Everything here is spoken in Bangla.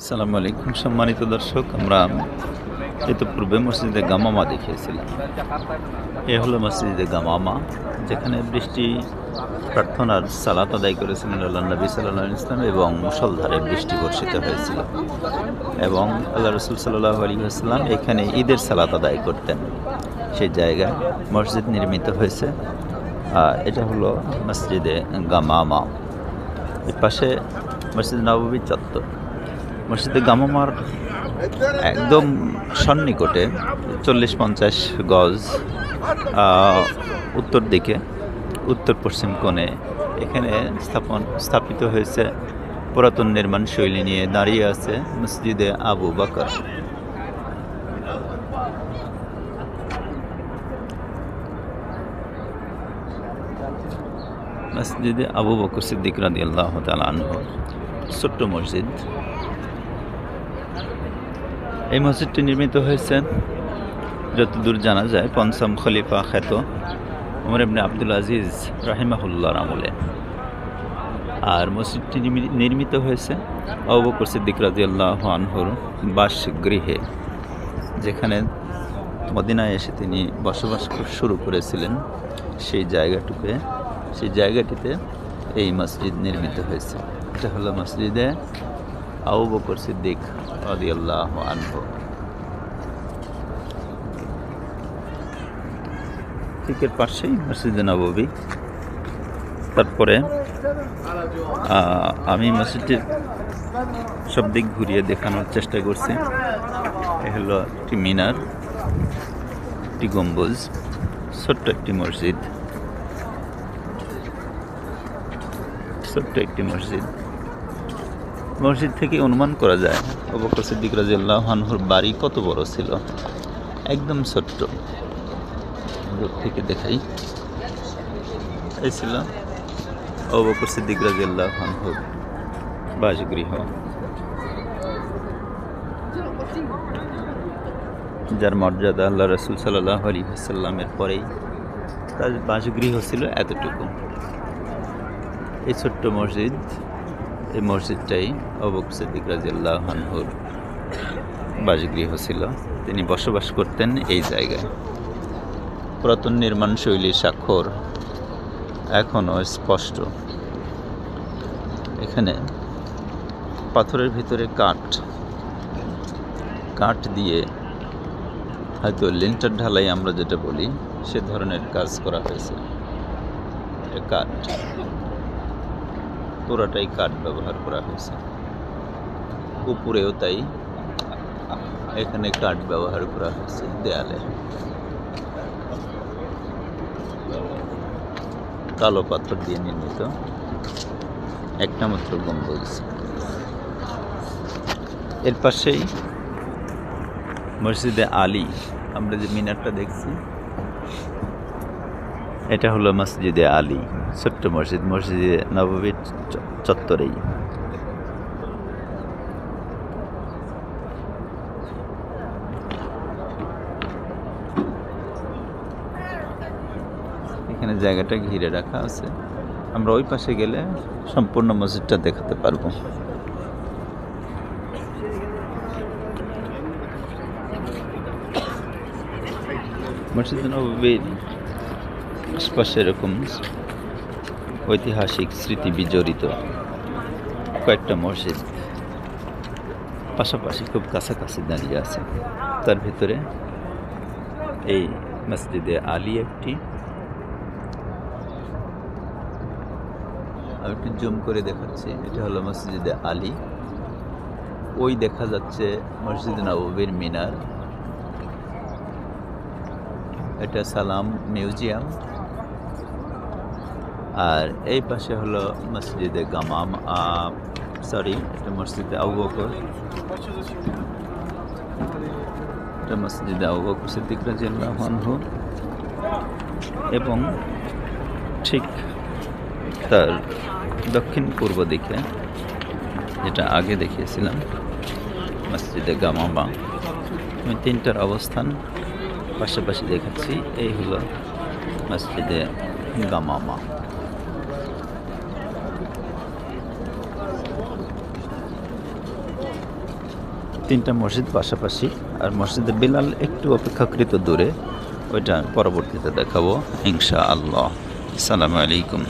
আসসালামু আলাইকুম, সম্মানিত দর্শক, আমরা ইতিপূর্বে মসজিদে গামামা দেখিয়েছিলাম। এ হলো মসজিদে গামামা, যেখানে বৃষ্টি প্রার্থনার সালাত আদায় করেছিলেন আল্লাহ নবী সাল্লাহ ইসলাম এবং মুসলধারে বৃষ্টি বর্ষিত হয়েছিল। এবং আল্লাহ রসুল সাল্লাহ আলী এখানে ঈদের সালাত আদায় করতেন। সেই জায়গায় মসজিদ নির্মিত হয়েছে। আর এটা হলো মসজিদে গামামা। এর পাশে মসজিদ নববী চত্বর। মসজিদে গামামার একদম সন্নিকটে চল্লিশ পঞ্চাশ গজ উত্তর দিকে, উত্তর পশ্চিম কোণে এখানে স্থাপন, স্থাপিত হয়েছে পুরাতন নির্মাণ শৈলী নিয়ে দাঁড়িয়ে আছে মসজিদে আবু বাকর। মসজিদে আবু বকর সিদ্দিক রাদি আল্লাহ আনহু, ছোট্ট মসজিদ। এই মসজিদটি নির্মিত হয়েছে যতদূর জানা যায়, পঞ্চম খলিফা খ্যাত উমর ইবনে আব্দুল আজিজ রাহিমাহুল্লাহর আমলে। আর মসজিদটি নির্মিত হয়েছে আবু বকর সিদ্দিক রাজি আল্লাহ আনহুর বাসগৃহে, যেখানে মদিনায় এসে তিনি বসবাস শুরু করেছিলেন। সেই জায়গাটুকে, সেই জায়গাটিতে এই মসজিদ নির্মিত হয়েছে। এটা হলো মসজিদে আবু বকর সিদ্দিক রাদিয়াল্লাহ আনহু। ঠিক এর পাশেই মসজিদে নববী। তারপরে আমি মসজিদটির সব দিক ঘুরিয়ে দেখানোর চেষ্টা করছি। এ হলো একটি মিনার, একটি গম্বুজ, ছোট্ট একটি মসজিদ। ছোট্ট একটি মসজিদ। মসজিদ থেকে অনুমান করা যায় অবকর সিদ্দিক রাজিয়াল্লাহ আনহুর বাড়ি কত বড় ছিল? একদম ছোট্ট। দূর থেকে দেখাই। এই ছিল অবকর সিদ্দিক রাজিয়াল্লাহ আনহুর বাসগৃহ। যার মর্যাদা আল্লাহ রসুল সাল্লাহ আলী পরেই তার বাসগৃহ ছিল এতটুকু। এই ছোট্ট মসজিদ এই মসজিদটাই অবক সিদ্দিক রাজিয়াল্লাহ আনহুর বাসগৃহ ছিল। তিনি বসবাস করতেন এই জায়গায়। পুরাতন নির্মাণ শৈলীর স্বাক্ষর এখনও স্পষ্ট। এখানে পাথরের ভিতরে কাঠ কাঠ দিয়ে হয়তো লিন্টার ঢালাই আমরা যেটা বলি, সে ধরনের কাজ করা হয়েছে। কাঠ পুরাটাই কাঠ ব্যবহার করা হয়েছে। উপরেও তাই এখানে কাঠ ব্যবহার করা হয়েছে দেয়ালে। কালো পাথর দিয়ে নির্মিত একটা মাত্র গম্বুজ। এর পাশেই মসজিদে আলী, আমরা যে মিনারটা দেখছি, এটা হলো মসজিদে আলী। ছোট্ট মসজিদ, মসজিদে নববীর চত্বরেই। এখানে জায়গাটা ঘিরে রাখা আছে। আমরা ওই পাশে গেলে সম্পূর্ণ মসজিদটা দেখাতে পারব। মসজিদ নবীর আশপাশে এরকম ঐতিহাসিক স্মৃতি বিজড়িত কয়েকটা মসজিদ। পাশাপাশি খুব কাছাকাছি দাঁড়িয়ে আছে। তার ভিতরে এই মসজিদে আলী একটি। আমি একটু জুম করে দেখাচ্ছি, এটা হলো মসজিদে আলী। ওই দেখা যাচ্ছে মসজিদ নববীর মিনার। এটা সালাম মিউজিয়াম। আর এই পাশে হলো মসজিদে গামাম সরি এটা মসজিদে আবু বকর। এটা মসজিদে আবু বকর সিদ্দিক রাজিয়াল্লাহু এবং ঠিক তার দক্ষিণ পূর্ব দিকে, যেটা আগে দেখিয়েছিলাম, মসজিদে গামামা। আমি তিনটার অবস্থান পাশাপাশি দেখাচ্ছি, এই হলো মসজিদে গামামা। তিনটা মসজিদ পাশাপাশি, আর মসজিদে বিলাল একটু অপেক্ষাকৃত দূরে, ওইটা পরবর্তীতে দেখাবো ইনশা আল্লাহ আসসালামু আলাইকুম।